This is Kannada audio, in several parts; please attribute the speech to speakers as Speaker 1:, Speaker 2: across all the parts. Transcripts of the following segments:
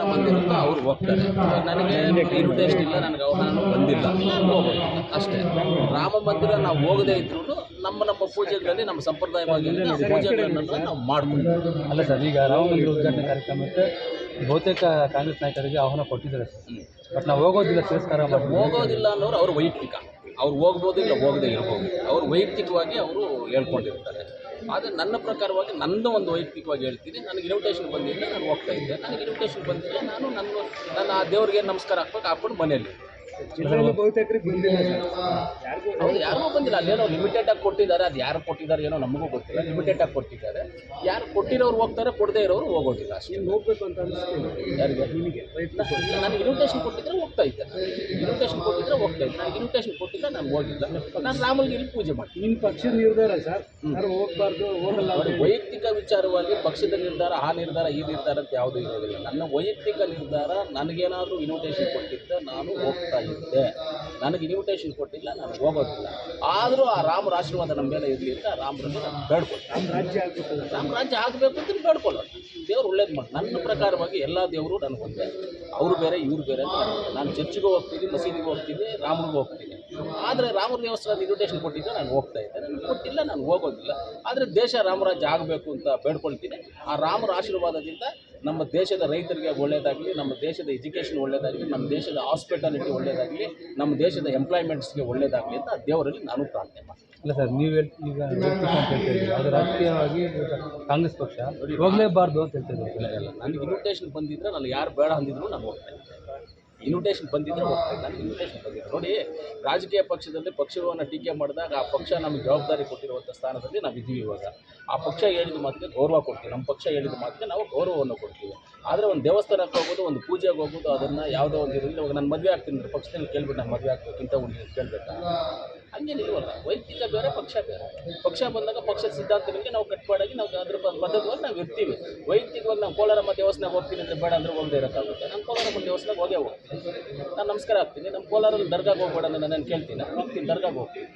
Speaker 1: ಆಹ್ವಾನ ಬಂದಿರುತ್ತೋ ಅವ್ರು ಹೋಗ್ತಾರೆ. ನನಗೆ ಇಂಟ್ರೆಸ್ಟ್ ಇಲ್ಲ ನನಗೆ ಅವಮಾನ ಬಂದಿಲ್ಲ. ಹೋಗೋದು ಅಷ್ಟೇ. ರಾಮ ಮಂದಿರ ನಾವು ಹೋಗದೇ ಇದ್ರು ನಮ್ಮ ನಮ್ಮ ಪೂಜೆಗಳಲ್ಲಿ ನಮ್ಮ ಸಂಪ್ರದಾಯವಾಗಿ ನಾವು ಪೂಜೆಗಳನ್ನು ನಾವು
Speaker 2: ಅಲ್ಲ ಸರ್ ಈಗ ರಾಮ ಮಂದಿರ ಉದ್ಘಾಟನೆ ಕಾರ್ಯಕ್ರಮಕ್ಕೆ ಬಹುತೇಕ ಕಾಂಗ್ರೆಸ್ ನಾಯಕರಿಗೆ ಆಹ್ವಾನ ಕೊಟ್ಟಿದ್ದಾರೆ ಬಟ್ ನಾವು ಹೋಗೋದಿಲ್ಲ ತಿರಸ್ಕಾರ ಮಾಡಿ
Speaker 1: ಹೋಗೋದಿಲ್ಲ ಅನ್ನೋರು ಅವ್ರ ವೈಯಕ್ತಿಕ. ಅವ್ರು ಹೋಗ್ಬೋದು ಇಲ್ಲ ಹೋಗದೆ ಇರ್ಬೋದು. ಅವ್ರು ವೈಯಕ್ತಿಕವಾಗಿ ಅವರು ಹೇಳ್ಕೊಂಡಿರ್ತಾರೆ. ಆದರೆ ನನ್ನ ಪ್ರಕಾರವಾಗಿ ನನ್ನ ಒಂದು ವೈಯಕ್ತಿಕವಾಗಿ ಹೇಳ್ತೀನಿ, ನನಗೆ ಇನ್ವಿಟೇಷನ್ ಬಂದಿದ್ದೆ ನಾನು ಹೋಗ್ತಾ ಇದ್ದೆ. ನನಗೆ ಇನ್ವಿಟೇಷನ್ ಬಂದಿದ್ದೆ ನಾನು ನನ್ನ ನನ್ನ ಆ ದೇವ್ರಿಗೆ ನಮಸ್ಕಾರ ಹಾಕ್ಬೇಕು, ಹಾಕ್ಕೊಂಡು ಮನೆಯಲ್ಲಿ.
Speaker 2: ಬಹುತೇಕರಿಗೆ ಬಂದಿಲ್ಲ
Speaker 1: ಸರ್. ಯಾರಿಗೂ ಬಂದಿಲ್ಲ. ಅಲ್ಲೇನೋ ಲಿಮಿಟೆಡ್ ಆಗಿ ಕೊಟ್ಟಿದ್ದಾರೆ ಅದು ಯಾರು ಕೊಟ್ಟಿದ್ದಾರೆ ಏನೋ ನಮಗೂ ಗೊತ್ತಿಲ್ಲ. ಲಿಮಿಟೆಡ್ ಆಗಿ ಕೊಟ್ಟಿದ್ದಾರೆ. ಯಾರು ಕೊಟ್ಟಿರೋರು ಹೋಗ್ತಾರೆ ಕೊಡದೇ ಇರೋರು ಹೋಗೋದಿಲ್ಲ ಅಷ್ಟೇ.
Speaker 2: ಹೋಗ್ಬೇಕು ಅಂತ
Speaker 1: ಯಾರಿಗೆ? ನಿಮಗೆ ನಾನು ಇನ್ವಿಟೇಷನ್ ಕೊಟ್ಟಿದ್ರೆ ಹೋಗ್ತಾ ಇದ್ದೆ. ಇನ್ವಿಟೇಷನ್ ಕೊಟ್ಟಿದ್ರೆ ಹೋಗ್ತಾ ಇದ್ದೆ. ನಾನು ಇನ್ವಿಟೇಷನ್ ಕೊಟ್ಟಿದ್ರೆ ನಾನು ಹೋಗಿಲ್ಲ. ನಾನು ರಾಮಲ್ಗೆ ಇಲ್ಲಿ ಪೂಜೆ ಮಾಡ್ತೀನಿ.
Speaker 2: ನಿಮ್ಮ ಪಕ್ಷದ ನಿರ್ಧಾರ ಸರ್? ಯಾರು ಹೋಗ್ಬಾರ್ದು ಹೋಗಲ್ಲ
Speaker 1: ಅವರು ವೈಯಕ್ತಿಕ ವಿಚಾರವಾಗಿ ಪಕ್ಷದ ನಿರ್ಧಾರ ಆ ನಿರ್ಧಾರ ಈ ನಿರ್ಧಾರ ಅಂತ ಯಾವುದೂ ಇರೋದಿಲ್ಲ. ನನ್ನ ವೈಯಕ್ತಿಕ ನಿರ್ಧಾರ ನನಗೇನಾದರೂ ಇನ್ವಿಟೇಷನ್ ಕೊಟ್ಟಿದ್ದೆ ನಾನು ಹೋಗ್ತಾ ಇದ್ದೆ ನನಗೆ ಇನ್ವಿಟೇಷನ್ ಕೊಟ್ಟಿಲ್ಲ ನಾನು ಹೋಗೋದಿಲ್ಲ. ಆದರೂ ಆ ರಾಮರ ಆಶೀರ್ವಾದ ನಮ್ಮ ಮೇಲೆ ಇರಲಿ ಅಂತ ರಾಮರನ್ನು ನಾನು ಬೇಡ್ಕೊಳ್ತೀನಿ.
Speaker 2: ರಾಜ್ಯ
Speaker 1: ನಮ್ಮ ರಾಜ್ಯ ಆಗಬೇಕು ಅಂತ ಬೇಡ್ಕೊಳ್ಳೋಣ ದೇವ್ರು ಒಳ್ಳೇದು ಮಾಡಿ. ನನ್ನ ಪ್ರಕಾರವಾಗಿ ಎಲ್ಲ ದೇವರು ನನಗೆ ಒಂದೇ ಅವರು ಬೇರೆ ಇವ್ರು ಬೇರೆ ಅಂತ ನಾನು ಚರ್ಚಿಗೂ ಹೋಗ್ತೀನಿ ಮಸೀದಿಗೂ ಹೋಗ್ತೀನಿ ರಾಮನಿಗೂ ಹೋಗ್ತೀನಿ. ಆದರೆ ರಾಮರ ದೇವಸ್ಥಾನದ ಇನ್ವಿಟೇಷನ್ ಕೊಟ್ಟಿದ್ದೆ ನಾನು ಹೋಗ್ತಾ ಇದ್ದೆ ನನಗೆ ಕೊಟ್ಟಿಲ್ಲ ನಾನು ಹೋಗೋದಿಲ್ಲ. ಆದರೆ ದೇಶ ರಾಮರಾಜ್ಯ ಆಗಬೇಕು ಅಂತ ಬೇಡ್ಕೊಳ್ತೀನಿ. ಆ ರಾಮರ ಆಶೀರ್ವಾದದಿಂದ ನಮ್ಮ ದೇಶದ ರೈತರಿಗೆ ಒಳ್ಳೆಯದಾಗಲಿ ನಮ್ಮ ದೇಶದ ಎಜುಕೇಷನ್ ಒಳ್ಳೆಯದಾಗಲಿ ನಮ್ಮ ದೇಶದ ಹಾಸ್ಪಿಟಾಲಿಟಿ ಒಳ್ಳೆಯದಾಗಲಿ ನಮ್ಮ ದೇಶದ ಎಂಪ್ಲಾಯ್ಮೆಂಟ್ಸ್ಗೆ ಒಳ್ಳೆಯದಾಗಲಿ ಅಂತ ದೇವರಲ್ಲಿ ನಾನು ಪ್ರಾರ್ಥನೆ ಮಾಡ್ತೀನಿ.
Speaker 2: ಇಲ್ಲ ಸರ್ ನೀವು ಹೇಳ್ ಈಗ ಅದು ರಾಜಕೀಯವಾಗಿ ಕಾಂಗ್ರೆಸ್ ಪಕ್ಷ. ಹೋಗಲೇಬಾರ್ದು ಅಂತ ಹೇಳ್ತಾ ಇದ್ದಾರೆ
Speaker 1: ಇಲ್ಲ ಇಲ್ಲ. ನನಗೆ ಇನ್ವಿಟೇಷನ್ ಬಂದಿದ್ದರೆ ನಾನು ಯಾರು ಬೇಡ ಅಂದಿದ್ರು ನಾನು ಹೋಗ್ತಾ ಇದ್ದೆ ಇನ್ವಿಟೇಷನ್ ಬಂದಿದ್ರೆ ಹೋಗ್ತಾ ನಾನು ಇನ್ವಿಟೇಷನ್ ಬಂದಿದೆ. ನೋಡಿ, ರಾಜಕೀಯ ಪಕ್ಷದಲ್ಲಿ ಪಕ್ಷವನ್ನು ಟೀಕೆ ಮಾಡಿದಾಗ ಆ ಪಕ್ಷ ನಮಗೆ ಜವಾಬ್ದಾರಿ ಕೊಟ್ಟಿರುವಂಥ ಸ್ಥಾನದಲ್ಲಿ ನಾವು ಇದ್ದೀವಿ ಇವಾಗ. ಆ ಪಕ್ಷ ಹೇಳಿದ ಮಾತಿಗೆ ಗೌರವ ಕೊಡ್ತೀವಿ. ನಮ್ಮ ಪಕ್ಷ ಹೇಳಿದ ಮಾತಿಗೆ ನಾವು ಗೌರವವನ್ನು ಕೊಡ್ತೀವಿ. ಆದರೆ ಒಂದು ದೇವಸ್ಥಾನಕ್ಕೆ ಹೋಗೋದು, ಒಂದು ಪೂಜೆಗೆ ಹೋಗೋದು, ಅದನ್ನು ಯಾವುದೋ ಒಂದು ಇರಲಿ ಇವಾಗ ನಾನು ಮದುವೆ ಆಗ್ತೀನಿ ಅಂದರೆ ಪಕ್ಷದಲ್ಲಿ ಕೇಳ್ಬಿಟ್ಟು ನಾನು ಮದುವೆ ಇಂಥ ಒಂದು ಕೇಳಬೇಕಾ? ಹಂಗೇನಿಲ್ವಲ್ಲ ವೈಯಕ್ತಿಕ ಬೇರೆ, ಪಕ್ಷ ಬೇರೆ. ಪಕ್ಷ ಬಂದಾಗ ಪಕ್ಷದ ಸಿದ್ಧಾಂತಗಳಿಗೆ ನಾವು ಕಟ್ಪಾಡಾಗಿ ನಾವು ಅದ್ರ ಬದ್ಧವಾಗಿ ನಾವು ಇರ್ತೀವಿ. ವೈಯಕ್ತಿಕವಾಗಿ ನಾವು ಕೋಲಾರಮ್ಮ ದೇವಸ್ಥಾನಕ್ಕೆ ಹೋಗ್ತೀನಿ ಅಂದರೆ ಬೇಡ ಅಂದ್ರೆ ಒಂದೇ ಇರೋಕ್ಕಾಗುತ್ತೆ. ನಾನು ಕೋಲಾರಮ್ಮ ದೇವಸ್ಥಾನಕ್ಕೆ ಹೋಗೇ ಹೋಗ್ತೀನಿ. ನಾನು ನಮಸ್ಕಾರ ಆಗ್ತೀನಿ. ನಮ್ಮ ಕೋಲಾರಲ್ಲಿ ದರ್ಗಾಗ ಹೋಗ್ಬೇಡ ಅಂದರೆ ನಾನು ಕೇಳ್ತೀನಿ? ಹೋಗ್ತೀನಿ ದರ್ಗಾಗೆ ಹೋಗ್ತೀನಿ.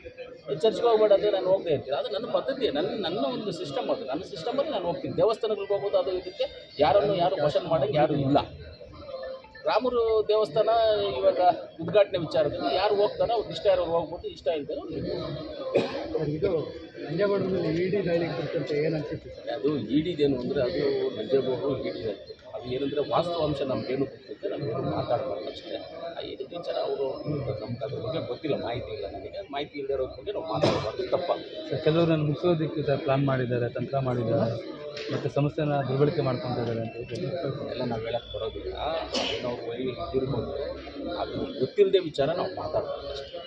Speaker 1: ಚರ್ಚ್ಗೆ ಹೋಗ್ಬೇಡ ಅಂದರೆ ನಾನು ಹೋಗದೆ ಇರ್ತೀನಿ. ಅದು ನನ್ನ ಪದ್ಧತಿ, ನನ್ನ ನನ್ನ ಒಂದು ಸಿಸ್ಟಮ್ ಅದು. ನನ್ನ ಸಿಸ್ಟಮಲ್ಲಿ ನಾನು ಹೋಗ್ತೀನಿ. ದೇವಸ್ಥಾನಗಳಿಗೆ ಹೋಗ್ಬೋದು ಅದು ಇದಕ್ಕೆ ಯಾರನ್ನು ಯಾರು ಭಾಷಣ ಮಾಡೋಕ್ಕೆ ಯಾರು ಇಲ್ಲ. ರಾಮರು ದೇವಸ್ಥಾನ ಇವಾಗ ಉದ್ಘಾಟನೆ ವಿಚಾರದಲ್ಲಿ ಯಾರು ಹೋಗ್ತಾರೋ ಅವ್ರು ಇಷ್ಟ ಇರೋರು ಹೋಗ್ಬೋದು ಇಷ್ಟ
Speaker 2: ಇಲ್ಲದೆ ಇದು ನಂಜೇಗೌಡರಲ್ಲಿ ಇಡಿ ದಾಳಿ ಕುರಿತಂತೆ ಏನು ಅನ್ಸುತ್ತೆ
Speaker 1: ಅದು ಇಡಿದೇನು ಅಂದರೆ ಅದು ನಂಜೇಗೌಡರು ಇಡಿ ಅದು ಏನಂದರೆ ವಾಸ್ತವಾಂಶ ನಮಗೇನು ಗೊತ್ತಿದೆ ನಮಗೇನು ಮಾತಾಡಬಾರ್ದು ಅಷ್ಟೇ. ಆ ಇಡಿ ವಿಚಾರ ಅವರು ನಮ್ಗೆ ಅದ್ರ ಬಗ್ಗೆ ಗೊತ್ತಿಲ್ಲ ಮಾಹಿತಿ ಇಲ್ಲ ನನಗೆ ಮಾಹಿತಿ ಇಲ್ಲದೆ ಇರೋದ್ರ ಬಗ್ಗೆ ನಾವು ಮಾತಾಡಬಾರ್ದು ತಪ್ಪ
Speaker 2: ಸರ್ ಕೆಲವರು ನನ್ನ ಮುಗಿಸೋದಕ್ಕೆ ಪ್ಲಾನ್ ಮಾಡಿದ್ದಾರೆ ತಂತ್ರ ಮಾಡಿದ್ದಾರೆ. ಮತ್ತು ಸಂಸ್ಥೆನ ದುರ್ಬಳಕೆ ಮಾಡ್ಕೊತಾ ಇದ್ದಾರೆ ಅಂತ
Speaker 1: ಎಲ್ಲ ನಾವು ಹೇಳಕ್ಕೆ ಬರೋದಿಲ್ಲ. ನಾವು ಬರೀ ಇರ್ಬೋದು ಅದು ಗೊತ್ತಿಲ್ಲದೆ ವಿಚಾರ ನಾವು ಮಾತಾಡ್ಬೋದು ಅಷ್ಟೇ.